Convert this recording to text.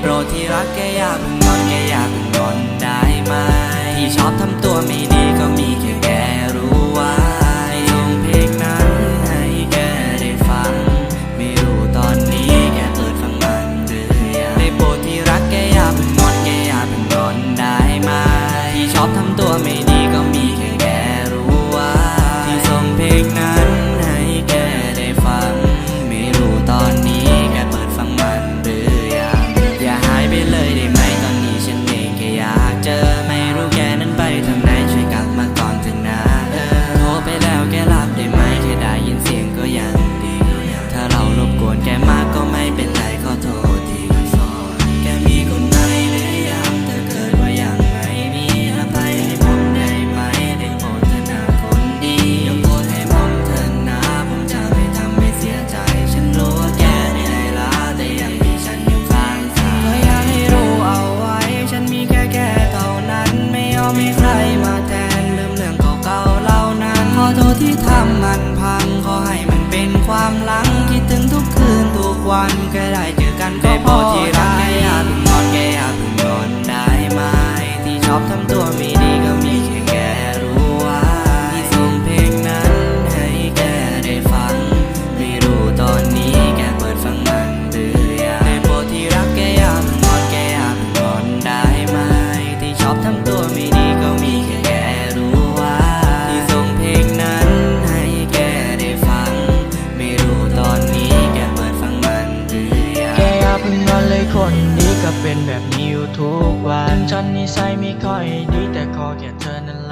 โปรดที่รักแกอย่าเพิ่งนอนแกอย่าเพิ่ง เราม่ใครมาแทนเรื่องเรื่องเก่าๆเหล่านั้นขอโทษที่ทำมันพังขอให้มันเป็นความหลังคิดถึงทุกคืนทุกวันแค่ได้เจอกันก็พอที่รักแกอยาเงอนแกอย่าเงงอนได้ไหมที่ชอบทำ คนดีก็เป็นแบบนี้อยู่ทุกวัน ฉันนิสัยไม่ค่อยดีแต่ขอแค่เธอนั้น